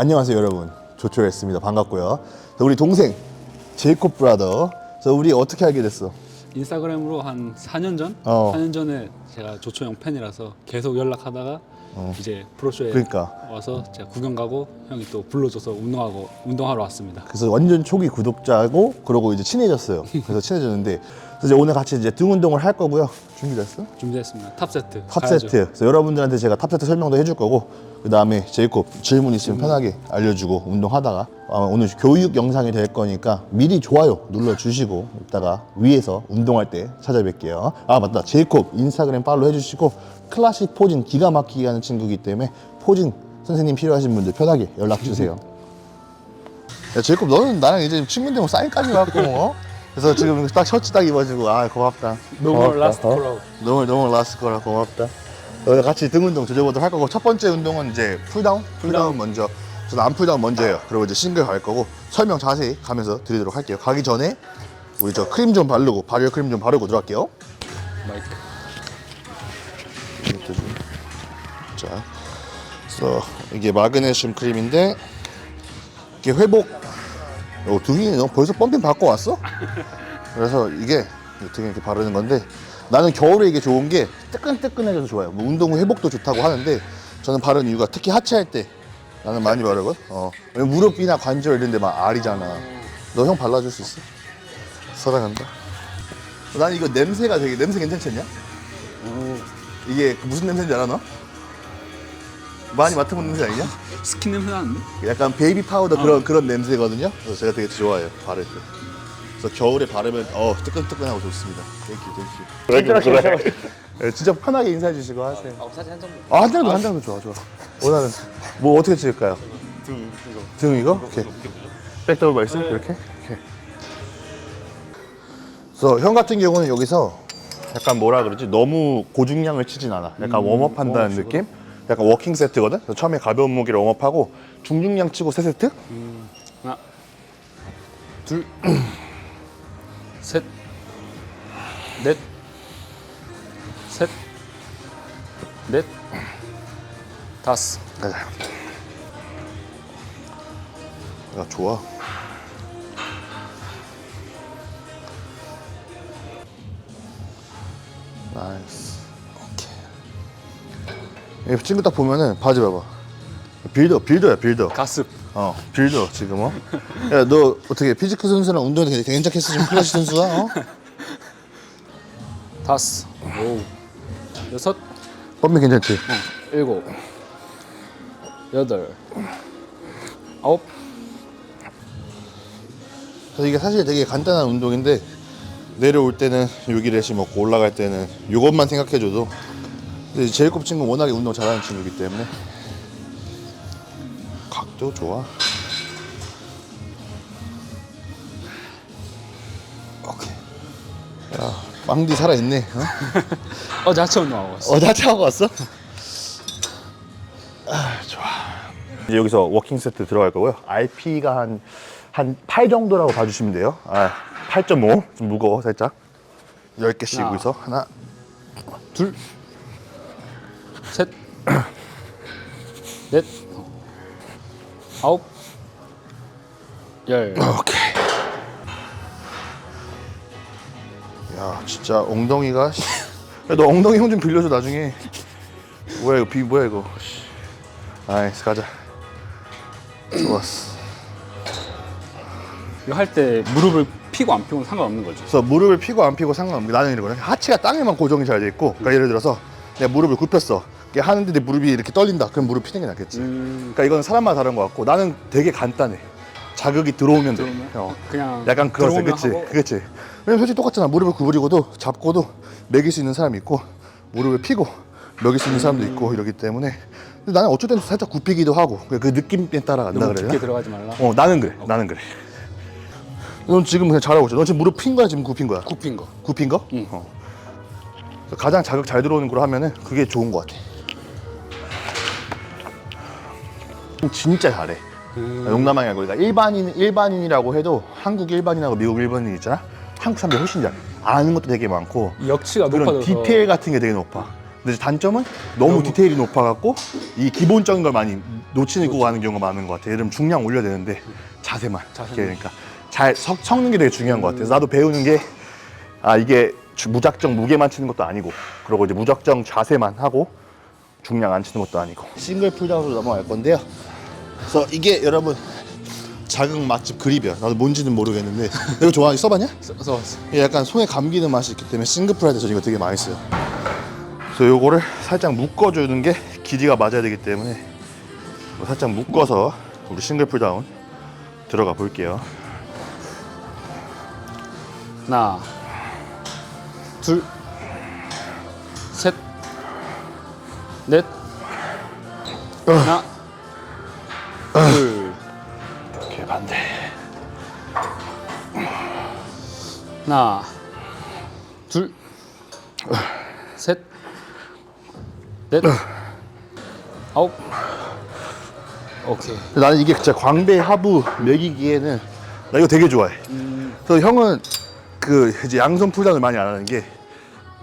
안녕하세요 여러분 조초였습니다 반갑고요 자, 우리 동생 제이콥 브라더 자, 우리 어떻게 알게 됐어? 인스타그램으로 한 4년 전? 어. 4년 전에 제가 조초형 팬이라서 계속 연락하다가 이제 프로쇼에 그러니까. 와서 제가 구경 가고 형이 또 불러줘서 운동하고 운동하러 왔습니다. 그래서 완전 초기 구독자고 그러고 이제 친해졌어요 그래서 친해졌는데 그래서 이제 오늘 같이 이제 등 운동을 할 거고요 준비됐어? 준비했습니다. 탑 세트. 탑 가야죠. 세트 그래서 여러분들한테 제가 탑 세트 설명도 해줄 거고 그 다음에 제이콥 질문 있으면 편하게 알려주고 운동하다가 아, 오늘 교육 영상이 될 거니까 미리 좋아요 눌러주시고 이따가 위에서 운동할 때 찾아뵐게요 아 맞다 제이콥 인스타그램 팔로우 해주시고 클래식 포징 기가 막히게 하는 친구이기 때문에 포징 선생님 필요하신 분들 편하게 연락주세요 야 제이콥 너는 나랑 이제 친구인데 뭐 사인까지 받고 어? 그래서 지금 딱 셔츠 딱 입어주고 아 고맙다. 라스트 어? 콜라보. 너무 너무 라스트 거라 고맙다. 오늘 같이 등 운동 조져보도록 할 거고 첫 번째 운동은 이제 풀다운, 풀다운 먼저. 저는 안 풀다운 먼저 해요. 그리고 이제 싱글 갈 거고 설명 자세히 가면서 드리도록 할게요. 가기 전에 우리 저 크림 좀 바르고 발열 크림 좀 바르고 들어갈게요. 마이크. 이것도 좀. 자, 그래서 이게 마그네슘 크림인데 이게 회복. 어, 등이 너 벌써 펌핑 받고 왔어? 그래서 이게 등에 이렇게 바르는 건데 나는 겨울에 이게 좋은 게 뜨끈뜨끈해져서 좋아요. 뭐 운동 후 회복도 좋다고 하는데 저는 바르는 이유가 특히 하체할 때 나는 많이 바르거든. 어, 왜냐면 무릎이나 관절 이런 데 막 알이잖아. 너 형 발라줄 수 있어? 사랑한다. 난 이거 냄새가 되게 냄새 괜찮지 않냐? 이게 무슨 냄새인지 알아 너? 많이 맡아본 냄새 아니냐? 스킨 냄새 나는데? 약간 베이비 파우더 그런 그런 냄새거든요. 그래서 제가 되게 좋아해요 바를 때. 그래서 겨울에 바르면 어 뜨끈뜨끈하고 좋습니다. 땡큐 땡큐. 그래 그래. 네, 진짜 편하게 인사해 주시고 하세요. 아, 사진 한 장. 아한 장도 한 장도 좋아 좋아. 원하는 뭐 어떻게 찍을까요? 등 이거. 등 이거? 오케이. 백더블 말씀 이렇게. 오케이. 그래서 형 같은 경우는 여기서 약간 뭐라 그러지 너무 고중량을 치진 않아. 약간 웜업 한다는 느낌? 약간 워킹 세트거든. 그래서 처음에 가벼운 무게를 웜업하고 중중량 치고 세 세트. 하나, 둘, 셋, 넷, 셋, 넷, 다섯. 가자. 야 좋아. 나이스. 오케이. 이 친구 딱 보면은 바지 봐봐. 빌더, 빌더야 빌더. 가습. 어, 빌더 지금 어. 야, 너 어떻게 피지크 선수랑 운동도 되게 괜찮겠어 지금 클래식 선수가 어? 다섯. 오. 여섯. 펌미 괜찮지? 일곱. 여덟. 아홉. 그래서 이게 사실 되게 간단한 운동인데 내려올 때는 여기 레시 먹고 올라갈 때는 이것만 생각해줘도 근데 제일 꼽 친구 는 워낙에 운동 잘하는 친구이기 때문에 각도 좋아 오케이 야 빵디 살아있네 어? 하체 운동하고 왔어. 어, 자체하고 왔어? 아, 좋아. 이제 여기서 워킹 세트 들어갈 거고요. RP가 한, 한 8 정도라고 봐주시면 돼요. 아, 8.5. 좀 무거워, 살짝. 10개씩 하나. 여기서. 하나, 둘, 셋, 넷, 아홉, 열. 오케이. 야, 진짜 엉덩이가. 씨. 야, 너 엉덩이 힘좀 빌려줘, 나중에. 뭐야, 이거, 비, 뭐야, 이거. 씨. 나이스, 가자. 좋았어. 이거 할 때 무릎을 피고 안 피고는 상관없는 거죠. 그래서 무릎을 피고 안 피고 상관없는 게 나는 이러거든. 하체가 땅에만 고정이 잘 돼 있고, 그러니까 예를 들어서 내가 무릎을 굽혔어. 이게 하는데 내 무릎이 이렇게 떨린다. 그럼 무릎 피는 게 낫겠지. 그러니까 이건 사람마다 다른 것 같고, 나는 되게 간단해. 자극이 들어오면 돼. 들어오면? 어. 그냥 약간 그거지, 들어오면 그치? 하고 그치? 왜냐면 솔직히 똑같잖아. 무릎을 구부리고도 잡고도 매길 수 있는 사람이 있고, 무릎을 피고 먹일 수 있는 사람도 있고 이러기 때문에. 근데 나는 어쩔 때는 살짝 굽히기도 하고, 그 느낌에 따라 간다 너무 깊게 되나? 들어가지 말라. 어, 나는 그래. 나는 그래. 넌 지금 그냥 잘하고 있어. 너 지금 무릎 핀 거야? 지금 굽힌 거야? 굽힌 거. 굽힌 거? 응. 어. 가장 자극 잘 들어오는 걸로 하면은 그게 좋은 것 같아. 진짜 잘해. 농담이 아니고 그러니까 일반인 일반인이라고 해도 한국 일반인하고 미국 일반인 있잖아. 한국 사람들이 훨씬 잘. 아는 것도 되게 많고 역치가 그런 높아져서 디테일 같은 게 되게 높아. 근데 단점은 너무, 디테일이 높아갖고 이 기본적인 걸 많이 놓치고 가는 경우가 많은 것 같아. 예를 들면 중량 올려야 되는데 자세만. 자세만. 이렇게 그러니까 잘 석, 섞는 게 되게 중요한 것 같아. 그래서 나도 배우는 게 아 이게 주- 무작정 무게만 치는 것도 아니고 그리고 이제 무작정 자세만 하고 중량 안 치는 것도 아니고 싱글 풀다운으로 넘어갈 건데요. 그래서 이게 여러분 자극 맛집 그립이야. 나도 뭔지는 모르겠는데 이거 좋아하니 써봤냐? 이게 약간 손에 감기는 맛이 있기 때문에 싱글 프라이드 전 이거 되게 많이 써요. 그래서 요거를 살짝 묶어주는 게 길이가 맞아야 되기 때문에 살짝 묶어서 우리 싱글 풀다운 들어가 볼게요. 하나, 둘, 셋, 넷, 하나, 둘, 이렇게 반대. 하나, 둘, 셋, 넷, 아홉. 오케이. 나는 이게 진짜 광배 하부 매기기에는 나 이거 되게 좋아해. 그래서 형은 그 이제 양손 풀다운을 많이 안 하는 게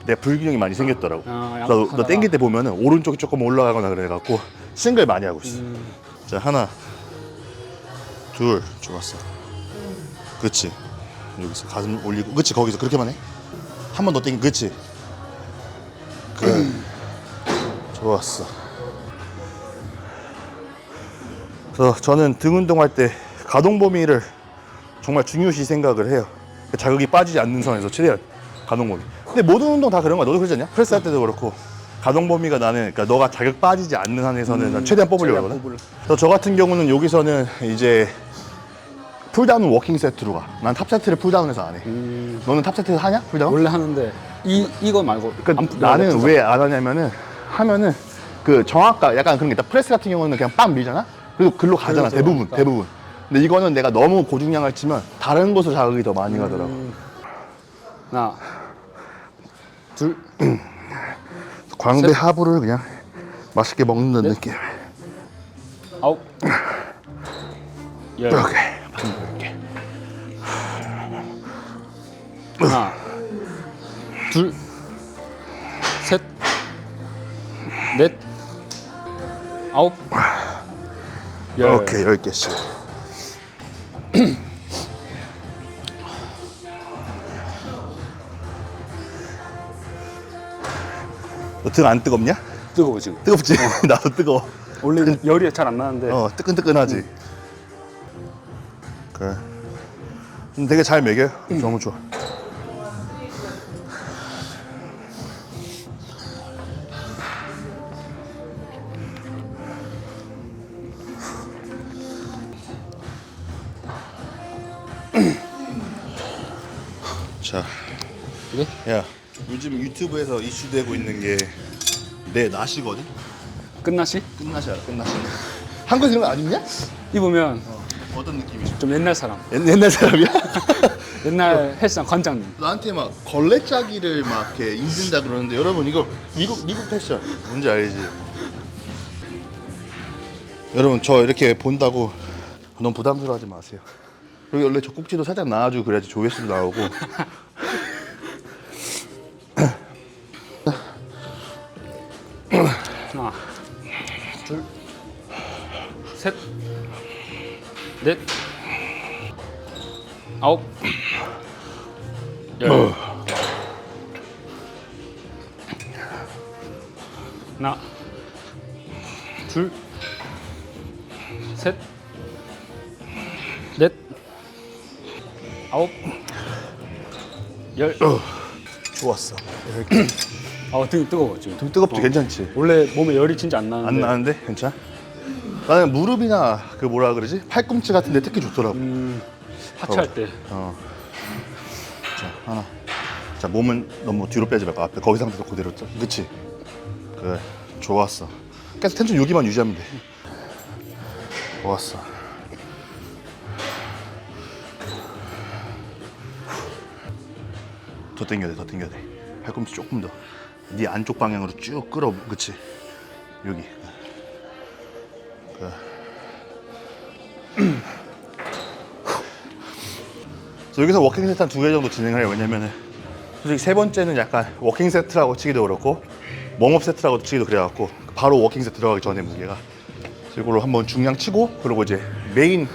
내가 불균형이 많이 생겼더라고. 아, 양- 나, 나 하다가. 땡길 때 보면은 오른쪽이 조금 올라가거나 그래갖고 싱글 많이 하고 있어. 음. 자 하나, 둘, 좋았어. 그렇지. 여기서 가슴 올리고, 그렇지 거기서 그렇게만 해. 한 번 더 땡기, 그렇지. 그, 좋았어. 그래서 저는 등 운동할 때 가동 범위를 정말 중요시 생각을 해요. 자극이 빠지지 않는 선에서 최대한 가동 범위. 근데 모든 운동 다 그런 거야. 너도 그러지 않냐? 프레스 할 때도 그렇고 가동 범위가 나는 그러니까 너가 자극 빠지지 않는 한에서는 난 최대한 뽑으려고 최대한. 그래서 저 같은 경우는 여기서는 이제 풀다운은 워킹 세트로 가. 난 탑 세트를 풀다운해서 안 해. 너는 탑 세트 하냐? 풀다운? 원래 하는데 이 이거 말고 그러니까 안 푸- 나는 푸- 왜안 하냐면은 하면은 그 정확가 약간 그런 게 있다. 프레스 같은 경우는 그냥 빰 밀잖아. 그리고 글로 가잖아. 그래서 대부분 그러니까. 대부분. 근데 이거는 내가 너무 고중량을 치면 다른 곳으로 자극이 더 많이 가더라고. 음. 하나, 둘, 광배 하부를 그냥 맛있게 먹는다는 느낌. 아홉, 열. 이렇게 이 넷, 아홉, 열. 오케이 열 개씩. 너등안 뜨겁냐? 뜨거워 지금. 뜨겁지? 나도 뜨거워. 원래 열이 잘 안 나는데 어 뜨끈뜨끈하지. 그래. 음, 되게 잘 먹여요. 너무 좋아. 자, 이게 야, 요즘 유튜브에서 이슈되고 있는 게 내 낫이거든. 끝나시? 끝나시 알아, 끝나시. 한국 이런 거안 입냐? 입으면 어떤 느낌이죠? 좀 옛날 사람. 옛, 옛날 사람이야? 옛날 헬스장 관장님. 나한테 막 걸레 짜기를 막 이렇게 입는다 그러는데 여러분 이거 미국 미국 패션 뭔지 알지? 여러분 저 이렇게 본다고 너무 부담스러워하지 마세요. 여기 원래 젖꼭지도 살짝 나와주고 그래야지 조회수도 나오고. 하나, 둘, 셋, 넷, 아홉, 열. 하나, 둘, 아홉, 열. 좋았어. 이렇게. 아, 등이 뜨거워 지금. 좀 뜨겁지 괜찮지? 원래 몸에 열이 진짜 안 나는데. 안 나는데 괜찮아? 나는 무릎이나 그 뭐라 그러지 팔꿈치 같은 데 특히 좋더라고. 음, 하체할 때. 어. 자 하나. 자 몸은 너무 뒤로 빼지 말고 앞에 거기 상태도 그대로 짜. 그렇지. 그래 좋았어. 계속 텐션 여기만 유지하면 돼. 좋았어. 더 당겨야 돼, 더 당겨야 돼. 팔꿈치 조금 더. 네 안쪽 방향으로 쭉 끌어, 그렇지. 여기. 그래. 그래서 여기서 워킹 세트 한 두 개 정도 진행을 해요. 왜냐면은 솔직히 세 번째는 약간 워킹 세트라고 치기도 그렇고 웜업 세트라고 치기도 그래갖고 바로 워킹 세트 들어가기 전에 무게가 이걸로 한번 중량 치고 그리고 이제 메인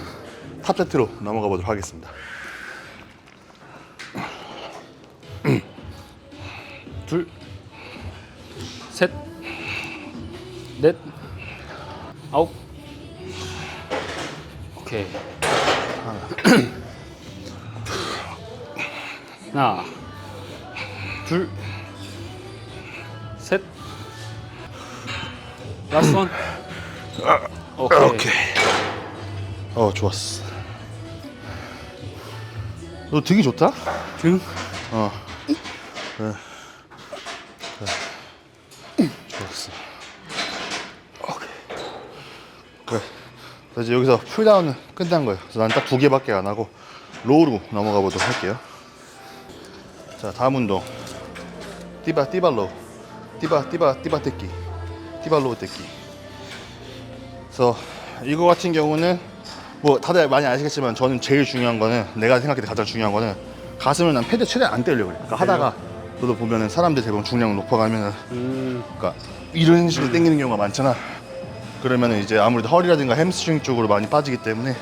탑 세트로 넘어가 보도록 하겠습니다. 셋, 넷, 아홉. 오케이. 하나, 둘, 셋. 라스트 원. 오케이. 어 좋았어. 너 되게 좋다. 등. 어. 그래. 그래. 좋았어. 오케이. 그래. 그래서 이제 여기서 풀다운은 끝난 거예요. 그래서 난 딱 두 개밖에 안 하고 로우로 넘어가 보도록 할게요. 자, 다음 운동. 띠바 띠발로. 띠바 띠바 띠바 떼기. 띠발로 떼기. 그래서 이거 같은 경우는 뭐 다들 많이 아시겠지만 저는 제일 중요한 거는 내가 생각할 때 가장 중요한 거는 가슴을 난 패드 최대한 안 때리려고 그래. 그러니까 하다가 너도 보면은 사람들 대부분 중량 높아가면은 음, 그러니까 이런 식으로 당기는 경우가 많잖아. 그러면은 이제 아무래도 허리라든가 햄스트링 쪽으로 많이 빠지기 때문에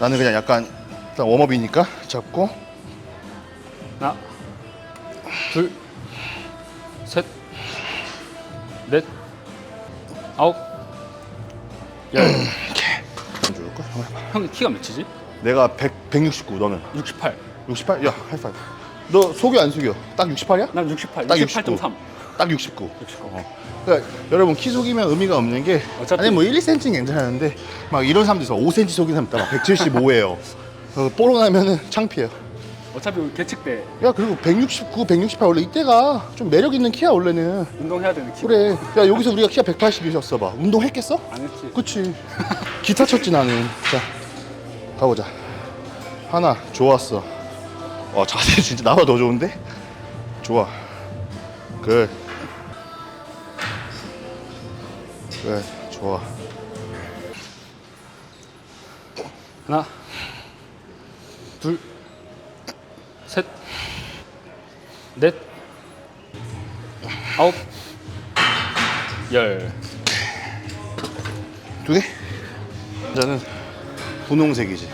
나는 그냥 약간 일단 웜업이니까 잡고 하나, 둘, 셋, 넷, 아홉, 열. 줄까? 한번 해봐. 형 키가 몇이지? 내가 100, 169 너는 68. 68? 야 하이파이브. 너 속여 안 속여? 딱 68이야? 난 68. 딱 68.3. 딱 69. 69. 어. 그러니까 여러분 키 속이면 의미가 없는 게 어차피- 아니 뭐 1, 2cm는 괜찮은데 막 이런 사람들 있어 5cm 속인 사람 있다 막 175예요 어, 뽀로 나면은 창피해요 어차피 우리 계측 때야 그리고 169, 168 원래 이때가 좀 매력 있는 키야 원래는 운동해야 되는 키. 그래 야 여기서 우리가 키가 180이었어 봐 운동했겠어? 안 했지. 그치 기타 쳤지 나는 자 가보자 하나 좋았어 와 자세 진짜 나보다 더 좋은데? 좋아 굿 굿, 좋아 하나, 둘, 셋, 넷, 아홉, 열. 두 개? 저는 분홍색이지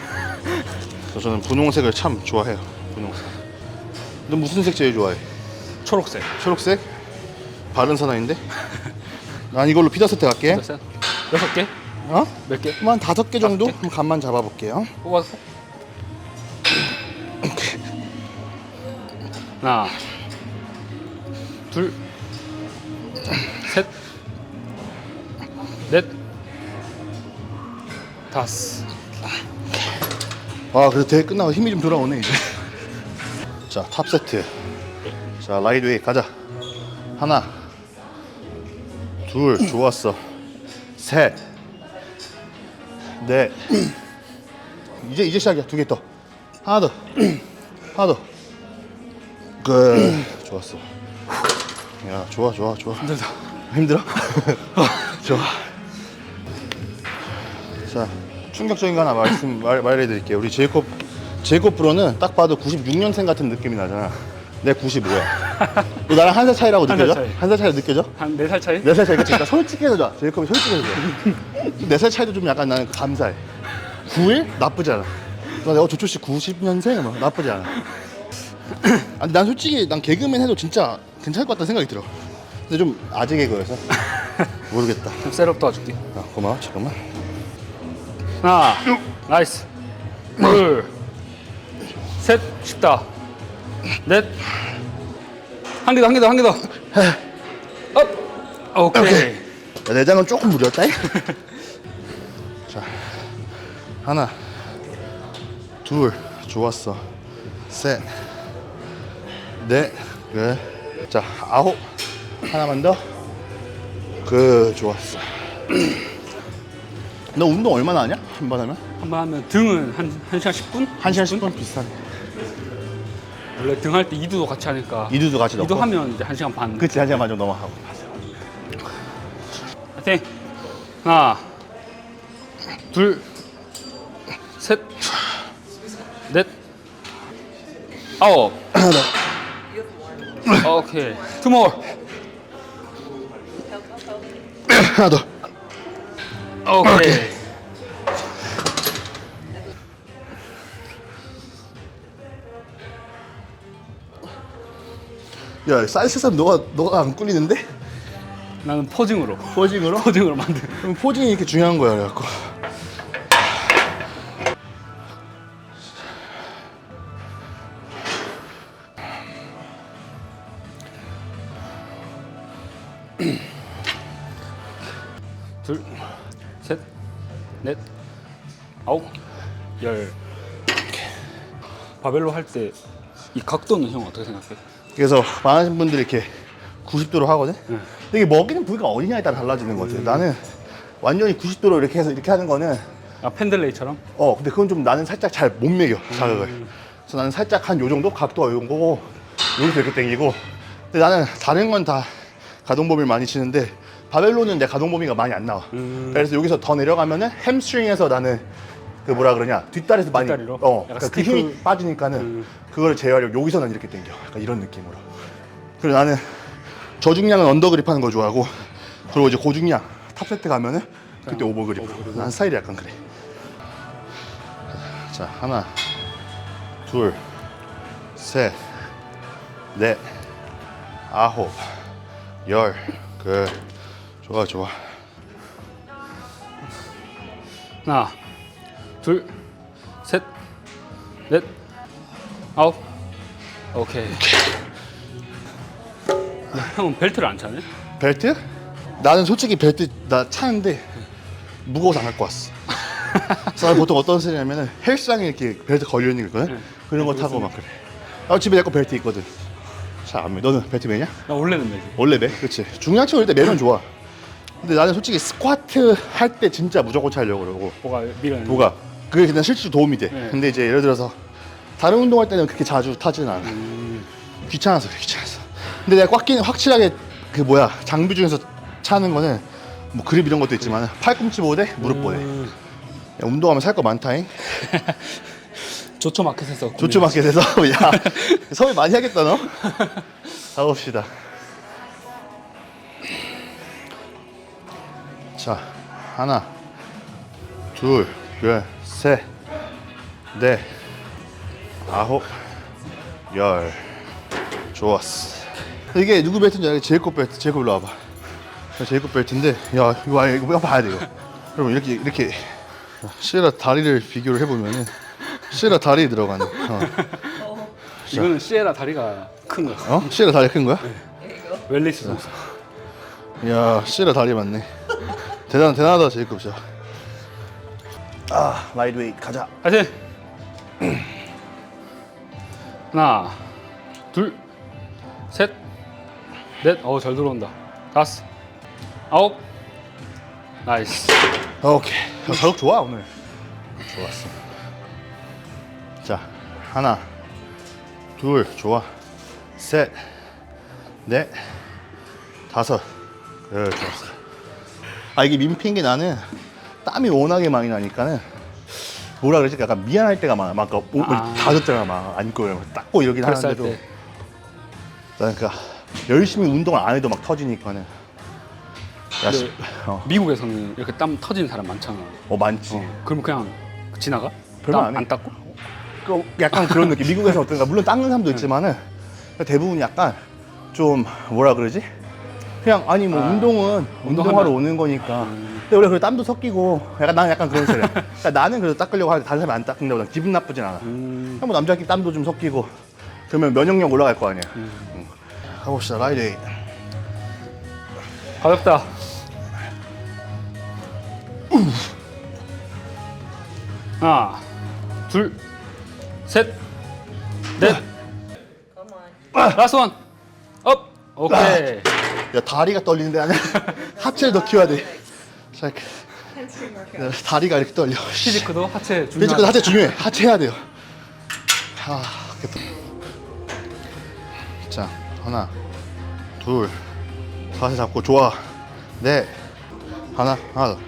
저는 분홍색을 참 좋아해요 분홍색 너 무슨 색 제일 좋아해? 초록색. 초록색? 바른 사나인데? 난 이걸로 피자 세트 갈게 됐어요? 여섯 개? 어? 몇 개? 한 다섯 개 정도? 다섯 개? 그럼 간만 잡아볼게요 뽑아서. 하나, 둘, 셋, 넷, 다섯. 아 그래도 대회 끝나고 힘이 좀 돌아오네 이제 자 탑 세트 자 라이드웨이 가자 하나 둘 좋았어 셋넷 이제 이제 시작이야 두 개 더 하나 더 하나 더그 좋았어 야 좋아 좋아 좋아 힘들다. 힘들어? 좋아. 자, 충격적인 거 하나 말씀 말, 말해드릴게요. 우리 제이콥 제이콥 프로는 딱 봐도 96년생 같은 느낌이 나잖아. 내 95야. 너 나랑 한 살 차이라고 느껴져? 한 살 차이 느껴져? 한 네 살 차이? 네 살 차이. 그러니까 솔직해져. 제이콥이 솔직해져. 네살 차이도 좀 약간 나는 감사해. 9일? 나쁘지 않아. 나 내가 조초 씨 90년생? 뭐 나쁘지 않아. 아니 난 솔직히 난 개그맨 해도 진짜 괜찮을 것 같다는 생각이 들어. 근데 좀 아재 개그여서 모르겠다. 좀 셋업 도와줄게. 아, 고마워. 잠깐만. 하나, 나이스. 둘, 셋, 쉽다. 넷, 한 개 더, 한 개 더, 한개 더. 업, 오케이. 야, 내장은 조금 무렸다. 자, 하나, 둘, 좋았어. 셋, 넷, 그, 자 아홉, 하나만 더. 그 좋았어. 너 운동 얼마나 하냐? 한 번 하면? 한 번 하면 등은 한, 한 시간 10분? 한 시간 10분 비슷하네. 원래 등할 때 이두도 같이 하니까. 이두도 같이 넣고. 이두 하면 이제 한 시간 반. 그치 한 시간 반좀 넘어가고. 파이팅. 하나, 둘, 셋, 넷, 아홉. 오케이. 투 모어. 하나 더. 오케이. 야, 사이즈삼 너가 너가 안 꿀리는데? 나는 포징으로. 포징으로? 포징으로 만든. 그럼 포징이 이렇게 중요한 거야, 그래갖고. 둘, 셋, 넷, 아홉, 열. 바벨로 할 때 이 각도는 형 어떻게 생각해? 그래서 많은 분들이 이렇게 90도로 하거든. 응. 근데 이게 먹이는 부위가 어디냐에 따라 달라지는 것 같아. 나는 완전히 90도로 이렇게 해서 이렇게 하는 거는 아 펜들레이처럼? 어 근데 그건 좀 나는 살짝 잘 못 매겨 자극을. 그래서 나는 살짝 한 요 정도 각도가 요 정도고 여기서 이렇게 당기고. 근데 나는 다른 건 다 가동 범위를 많이 치는데 바벨로는 내 가동 범위가 많이 안 나와. 그래서 여기서 더 내려가면은 햄스트링에서 나는 그 뭐라 그러냐 뒷다리에서 많이 뒷다리로? 어 약간 그러니까 그 스티프. 힘이 빠지니까는 그거를 제어하려고 여기서는 이렇게 당겨. 약간 이런 느낌으로. 그리고 나는 저중량은 언더그립 하는 거 좋아하고 그리고 이제 고중량 탑세트 가면은 그때 오버그립. 난 스타일이 약간 그래. 자 하나, 둘, 셋, 넷, 아홉, 열. 그 좋아 좋아. 하나, 둘, 셋, 넷, 아홉. 오케이. 형은 벨트를 안 차네? 벨트? 나는 솔직히 벨트 나 차는데 무거워서 안 갖고 왔어. 그래서 나는 보통 어떤 스타일이냐면은 헬스장에 이렇게 벨트 걸려 있는 거 있거든. 그런 거 타고 막 그래. 아 집에 내 거 벨트 있거든. 매. 너는 벨트 매냐? 나 원래는 매지. 원래 매? 그치. 중량치 올릴 때 매면 좋아. 근데 나는 솔직히 스쿼트 할 때 진짜 무조건 차려고 그러고 뭐가 밀어내는 뭐가 그게 그냥 실제로 도움이 돼. 네. 근데 이제 예를 들어서 다른 운동할 때는 그렇게 자주 타지는 않아. 음. 귀찮아서 그래, 귀찮아서. 근데 내가 꽉 끼는 확실하게 그 뭐야 장비 중에서 차는 거는 뭐 그립 이런 것도 있지만 팔꿈치 보호대, 무릎 보호대. 음. 야, 운동하면 살 거 많다잉. 조초 마켓에서 조추 마켓에서 야 섭외 많이 하겠다 너. 가봅시다. 자 하나, 둘, 열, 셋, 넷, 아홉, 열. 좋았어. 이게 누구 벨트인지 알겠지? 제이콥 벨트. 제이콥 일로 와봐. 제이콥 벨트인데 야 이거 아 이거 봐야 돼 이거. 여러분 이렇게 이렇게 시에라 다리를 비교를 해보면은 시에라 다리 들어가네. 어. 이거는 시에라 다리가 큰 거야. 어? 시에라 다리 큰 거야? 웰리스 선수. 이야 시에라 다리 맞네. 대단 대단하다 제이콥 씨. 아 라이드웨이 가자. 하여튼 하나, 둘, 셋, 넷. 어우 잘 들어온다. 다섯, 아홉. 나이스. 오케이. 야, 자극 좋아 오늘. 좋았어. 자 하나, 둘 좋아, 셋, 넷, 다섯. 그래 좋았어. 아 이게 민폐인 게 나는 땀이 워낙에 많이 나니까는 뭐라 그러지? 약간 미안할 때가 많아. 막 옷을 아. 다 젖잖아 막 안고 닦고 이러긴 프레스할 하는데도 때. 나는 그 열심히 운동을 안 해도 막 터지니까는. 야, 씨, 어, 미국에서는 이렇게 땀 터지는 사람 많잖아. 어 많지. 어, 그럼 그냥 지나가? 별말 땀안 해. 안 닦고? 그 약간 그런 느낌. 미국에서 어떤가 물론 닦는 사람도 있지만은 대부분 약간 좀 뭐라 그러지? 그냥 아니 뭐 아, 운동은 운동하러 운동하면- 오는 거니까. 근데 원래 그 땀도 섞이고 약간 나는 약간 그런 스타일이야. 그러니까 나는 그래도 닦으려고 하는데 다른 사람이 안 닦는다고 난 기분 나쁘진 않아. 음, 뭐 남자끼리 땀도 좀 섞이고 그러면 면역력 올라갈 거 아니야. 응. 가봅시다 라이데이. 가볍다. 하나, 둘, 셋, 넷. 라스트 원. 업. 오케이. 야 다리가 떨리는데 나는 하체를 더 키워야 돼. 자, 이렇게. 야, 다리가 이렇게 떨려. 피지크도 하체 벤치크 중요하다. 하체 중요해. 하체 해야 돼요. 아, 됐다. 자, 하나, 둘, 자세 잡고 좋아. 넷, 하나, 하나 더.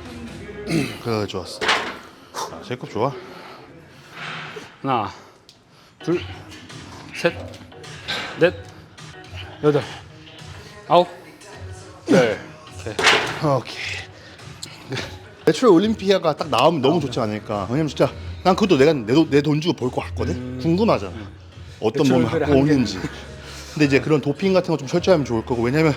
그 좋았어. 자, 제컵 좋아. 하나, 둘, 셋, 넷, 여덟, 아홉, 열. 오케이. 오케이. 내추럴 올림피아가 딱 나오면 너무 좋지 않을까. 왜냐면 진짜 난 그것도 내가 내 돈 주고 볼 것 같거든. 궁금하잖아. 어떤 몸을 내추럴들의 갖고 한계는. 오는지. 근데 이제 그런 도핑 같은 거 좀 철저하면 좋을 거고 왜냐면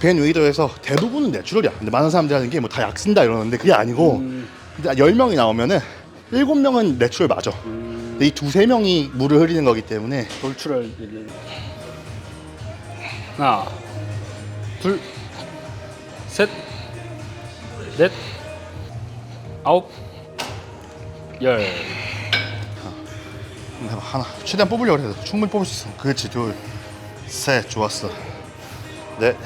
벤 웨이더에서 대부분은 내추럴이야. 근데 많은 사람들이 하는 게 뭐 다 약 쓴다 이러는데 그게 아니고 음. 근데 10명이 나오면은 7명은 내추럴 맞아. 음. 근데 이 두세 명이 물을 흐리는 거기 때문에 돌출을 얘기. 하나, 둘, 셋, 넷, 아홉, 열. 한번 해봐 하나. 최대한 뽑으려고 해서 충분히 뽑을 수 있어. 그렇지 둘셋 좋았어. 넷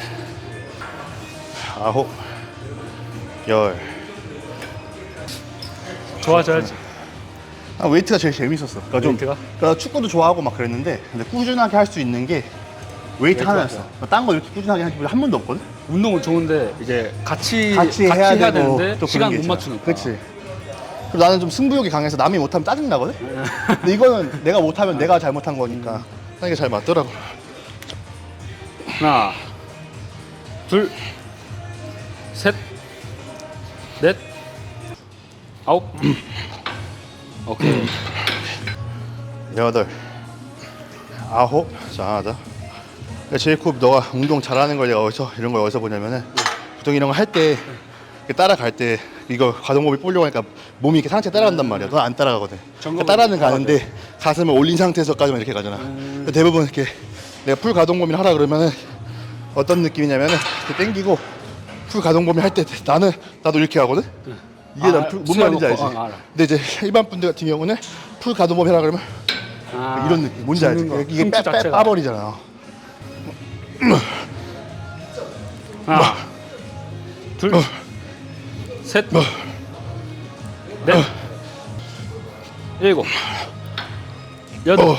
아홉 열. 좋아져야지. 아, 웨이트가 제일 재밌었어. 그러니까 좀 웨이트가? 그러니까 축구도 좋아하고 막 그랬는데 근데 꾸준하게 할 수 있는 게 웨이트 웨이트가 하나였어. 그러니까 딴거 이렇게 꾸준하게 한 번도 없거든 운동은 좋은데 이제 같이 같이 해야, 되고 되는데 또 시간 그런 게 못 있잖아. 맞추니까. 그렇지 그리고 나는 좀 승부욕이 강해서 남이 못하면 짜증 나거든 근데 이거는 내가 못하면 내가 잘못한 거니까 하는 게 잘 맞더라고 하나, 둘, 셋, 넷, 아홉. 오케이. 여덟 아홉 자 하나 더 제이콥 너가 운동 잘하는 걸 내가 어디서 이런 걸 어디서 보냐면은 보통 이런 거 할 때 따라갈 때 이거 가동범위 보려고 하니까 몸이 이렇게 상체 따라간단 말이야 넌 안 따라가거든 그러니까 따라는 가는데 가슴을 올린 상태에서까지만 이렇게 가잖아 근데 대부분 이렇게 내가 풀 가동범위를 하라 그러면은 어떤 느낌이냐면은 이렇게 당기고 풀 가동범위 할 때 나는 나도 이렇게 하거든 이게 아, 난뭔 수영 말인지 알지? 알아. 근데 이제 일반 분들 같은 경우는 풀 가동범위 하라 그러면 아, 이런 느낌 뭔지 알지? 이게 흉추 빼, 빼, 자체가. 빠버리잖아 하나, 둘, 셋, 넷, 일곱, 여덟. 어.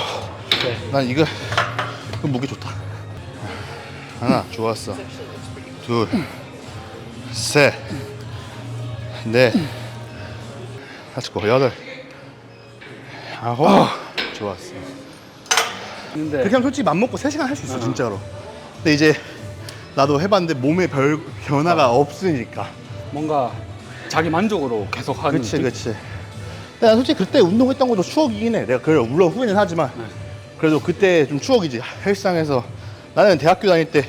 네. 난 이거 그 무게 좋다. 하나 좋았어. 둘 셋 넷 다섯 고 여덟. 아홉. 좋았어. 근데 그렇게 하면 솔직히 맘 먹고 3시간 할 수 있어. 진짜로 근데 이제 나도 해봤는데 몸에 별 변화가 없으니까. 뭔가 자기 만족으로 계속 하는 그치 느낌? 그치. 근데 난 솔직히 그때 운동했던 것도 추억이긴 해. 내가 그걸 물론 후회는 하지만 네. 그래도 그때 좀 추억이지. 헬스장에서 나는 대학교 다닐 때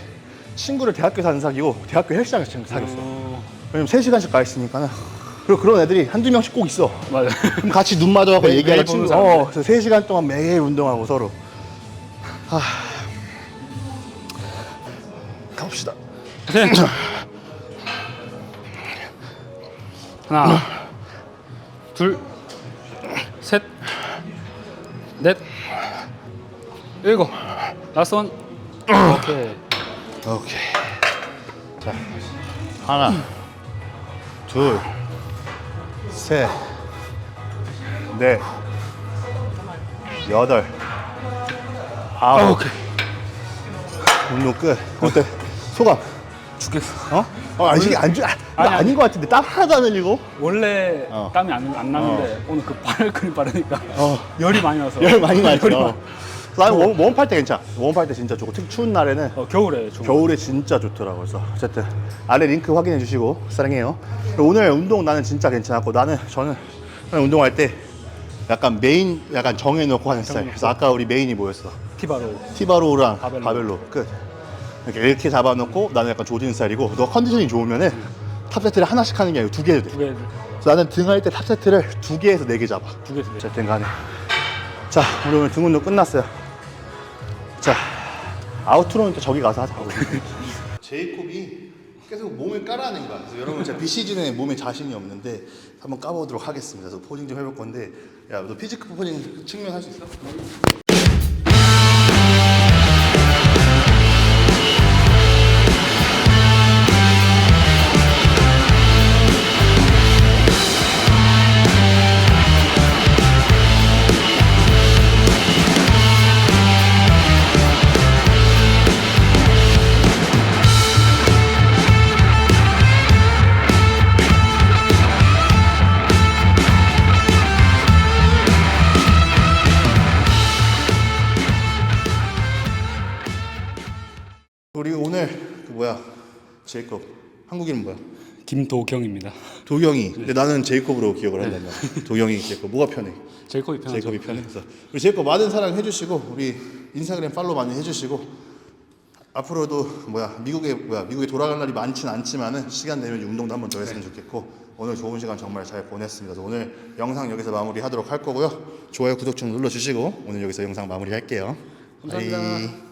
친구를 대학교에서 안 사귀고 대학교 헬스장에서 사귀었어. 어, 왜냐면 3시간씩 가 있으니까는. 그리고 그런 애들이 한두 명씩 꼭 있어. 맞아. 그럼 같이 눈 마주하고 매일- 얘기하는 매일 보는 친구. 사람들. 어, 그래서 3시간 동안 매일 운동하고 서로. 하... 가봅시다 셋. 하나, 둘, 셋, 넷, 일곱, 다섯. 오케이. 오케이. 자, 하나, 둘, 셋, 넷, 여덟, 아홉. 오케이. 운동 끝. 어때? 소감? 죽겠어. 어? 어, 아니, 이게 안, 주, 아, 아니, 아닌 것 같은데 땀 하나도 안 흘리고? 원래 어. 땀이 안, 안 나는데 오늘 그 발걸음 빠르니까 어. 열이 많이 나서 열 많이 나죠. 열이 많- 나는 원, 원팔 때 괜찮아. 원팔 때 진짜 좋고 특히 추운 날에는 어, 겨울에 좋은 겨울에 진짜 좋더라고요. 그래서 어쨌든 아래 링크 확인해 주시고 사랑해요. 그리고 오늘 운동 나는 진짜 괜찮았고 나는 저는 운동할 때 약간 메인 약간 정해놓고 하는 스타일. 그래서 아까 우리 메인이 뭐였어? 티바로 티바로우랑 바벨로. 바벨로, 끝. 이렇게 이렇게 잡아놓고 나는 약간 조진 스타일이고 너 컨디션이 좋으면은 탑 세트를 하나씩 하는 게 아니고 두 개 해도 돼. 두 개, 그래서 나는 등할 때 탑 세트를 두 개에서 네 개 잡아. 두 개, 두 개. 어쨌든 간에 자 우리 오늘 등 운동 끝났어요 자 아우트로는 또 저기 가서 하자고 제이콥이 계속 몸을 깔아낸 거야 그래서 여러분 제가 비시즌에 몸에 자신이 없는데 한번 까보도록 하겠습니다 그래서 포징 좀 해볼 건데 야 너 피지크 포징 측면 할 수 있어? 제이콥 한국 이름 뭐야? 김도경입니다. 도경이. 근데 나는 제이콥으로 기억을 한단 말이야. 도경이 제이콥. 뭐가 편해? 제이콥이 편하죠. 제이콥이 편해. 그래서 우리 제이콥 많은 사랑 해주시고 우리 인스타그램 팔로우 많이 해주시고 앞으로도 뭐야 미국에 뭐야 미국에 돌아갈 날이 많진 않지만은 시간 되면 운동도 한번 더 했으면 좋겠고 오늘 좋은 시간 정말 잘 보냈습니다. 오늘 영상 여기서 마무리하도록 할 거고요. 좋아요 구독 좀 눌러주시고 오늘 여기서 영상 마무리할게요. 감사합니다. 바이.